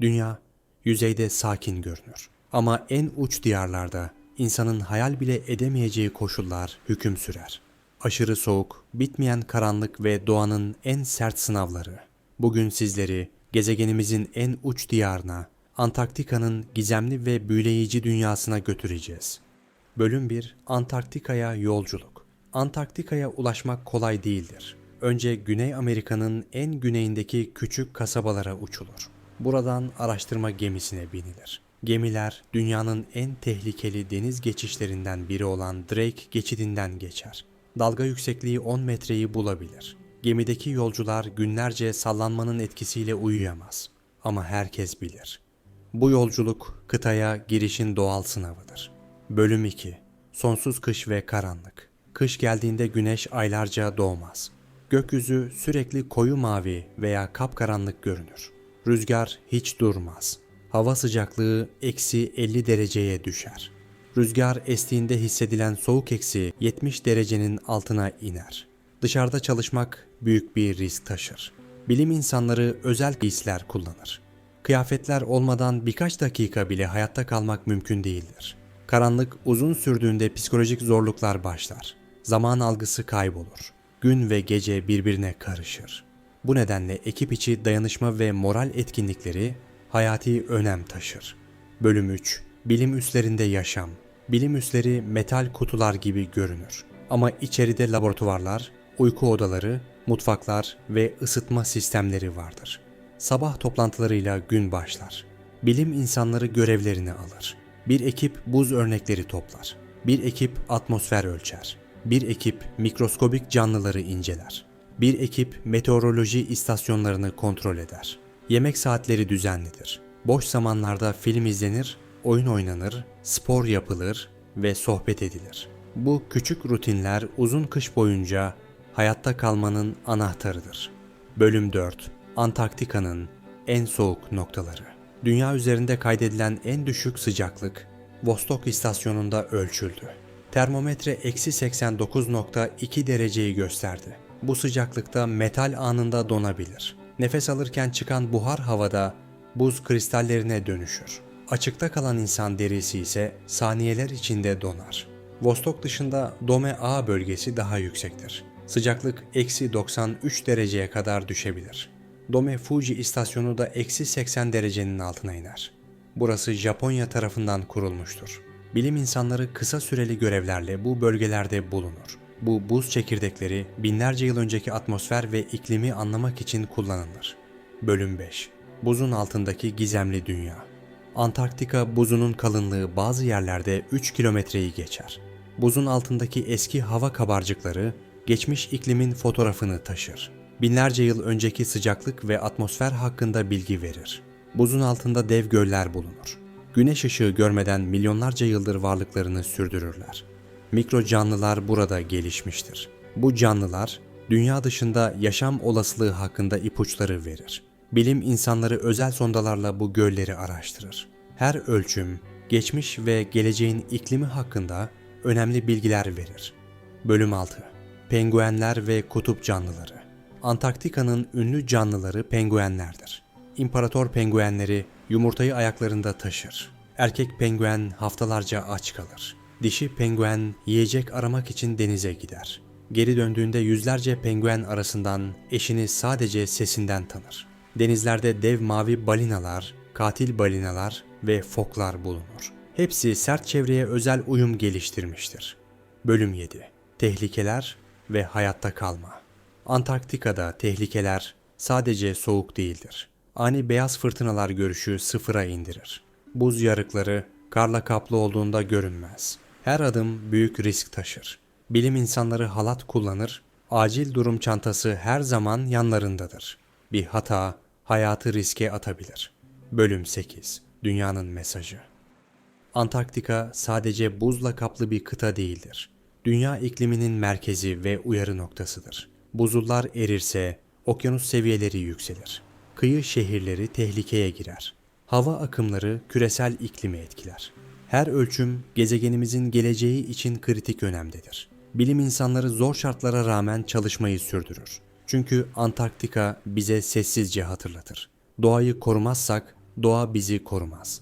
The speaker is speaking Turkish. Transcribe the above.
Dünya yüzeyde sakin görünür. Ama en uç diyarlarda insanın hayal bile edemeyeceği koşullar hüküm sürer. Aşırı soğuk, bitmeyen karanlık ve doğanın en sert sınavları. Bugün sizleri gezegenimizin en uç diyarına, Antarktika'nın gizemli ve büyüleyici dünyasına götüreceğiz. Bölüm 1 Antarktika'ya yolculuk. Antarktika'ya ulaşmak kolay değildir. Önce Güney Amerika'nın en güneyindeki küçük kasabalara uçulur. Buradan araştırma gemisine binilir. Gemiler dünyanın en tehlikeli deniz geçişlerinden biri olan Drake geçidinden geçer. Dalga yüksekliği 10 metreyi bulabilir. Gemideki yolcular günlerce sallanmanın etkisiyle uyuyamaz. Ama herkes bilir. Bu yolculuk kıtaya girişin doğal sınavıdır. Bölüm 2 Sonsuz kış ve karanlık. Kış geldiğinde güneş aylarca doğmaz. Gökyüzü sürekli koyu mavi veya kapkaranlık görünür. Rüzgar hiç durmaz. Hava sıcaklığı eksi 50 dereceye düşer. Rüzgar estiğinde hissedilen soğuk eksi 70 derecenin altına iner. Dışarıda çalışmak büyük bir risk taşır. Bilim insanları özel giysiler kullanır. Kıyafetler olmadan birkaç dakika bile hayatta kalmak mümkün değildir. Karanlık uzun sürdüğünde psikolojik zorluklar başlar. Zaman algısı kaybolur. Gün ve gece birbirine karışır. Bu nedenle ekip içi dayanışma ve moral etkinlikleri hayati önem taşır. Bölüm 3 Bilim üslerinde yaşam. Bilim üsleri metal kutular gibi görünür. Ama içeride laboratuvarlar, uyku odaları, mutfaklar ve ısıtma sistemleri vardır. Sabah toplantılarıyla gün başlar. Bilim insanları görevlerini alır. Bir ekip buz örnekleri toplar. Bir ekip atmosfer ölçer. Bir ekip mikroskobik canlıları inceler. Bir ekip meteoroloji istasyonlarını kontrol eder. Yemek saatleri düzenlidir. Boş zamanlarda film izlenir, oyun oynanır, spor yapılır ve sohbet edilir. Bu küçük rutinler uzun kış boyunca hayatta kalmanın anahtarıdır. Bölüm 4 Antarktika'nın en soğuk noktaları. Dünya üzerinde kaydedilen en düşük sıcaklık Vostok istasyonunda ölçüldü. Termometre eksi 89.2 dereceyi gösterdi. Bu sıcaklıkta metal anında donabilir. Nefes alırken çıkan buhar havada buz kristallerine dönüşür. Açıkta kalan insan derisi ise saniyeler içinde donar. Vostok dışında Dome A bölgesi daha yüksektir. Sıcaklık eksi 93 dereceye kadar düşebilir. Dome Fuji istasyonu da eksi 80 derecenin altına iner. Burası Japonya tarafından kurulmuştur. Bilim insanları kısa süreli görevlerle bu bölgelerde bulunur. Bu buz çekirdekleri binlerce yıl önceki atmosfer ve iklimi anlamak için kullanılır. Bölüm 5 Buzun altındaki gizemli dünya Antarktika buzunun kalınlığı bazı yerlerde 3 kilometreyi geçer. Buzun altındaki eski hava kabarcıkları geçmiş iklimin fotoğrafını taşır. Binlerce yıl önceki sıcaklık ve atmosfer hakkında bilgi verir. Buzun altında dev göller bulunur. Güneş ışığı görmeden milyonlarca yıldır varlıklarını sürdürürler. Mikro canlılar burada gelişmiştir. Bu canlılar dünya dışında yaşam olasılığı hakkında ipuçları verir. Bilim insanları özel sondalarla bu gölleri araştırır. Her ölçüm, geçmiş ve geleceğin iklimi hakkında önemli bilgiler verir. Bölüm 6 Penguenler ve kutup canlıları Antarktika'nın ünlü canlıları penguenlerdir. İmparator penguenleri yumurtayı ayaklarında taşır. Erkek penguen haftalarca aç kalır. Dişi penguen yiyecek aramak için denize gider. Geri döndüğünde yüzlerce penguen arasından eşini sadece sesinden tanır. Denizlerde dev mavi balinalar, katil balinalar ve foklar bulunur. Hepsi sert çevreye özel uyum geliştirmiştir. Bölüm 7 Tehlikeler ve hayatta kalma. Antarktika'da tehlikeler sadece soğuk değildir. Ani beyaz fırtınalar görüşü sıfıra indirir. Buz yarıkları karla kaplı olduğunda görünmez. Her adım büyük risk taşır. Bilim insanları halat kullanır, acil durum çantası her zaman yanlarındadır. Bir hata hayatı riske atabilir. Bölüm 8 Dünyanın Mesajı Antarktika sadece buzla kaplı bir kıta değildir. Dünya ikliminin merkezi ve uyarı noktasıdır. Buzullar erirse okyanus seviyeleri yükselir. Kıyı şehirleri tehlikeye girer. Hava akımları küresel iklimi etkiler. Her ölçüm gezegenimizin geleceği için kritik önemdedir. Bilim insanları zor şartlara rağmen çalışmayı sürdürür. Çünkü Antarktika bize sessizce hatırlatır. Doğayı korumazsak doğa bizi korumaz.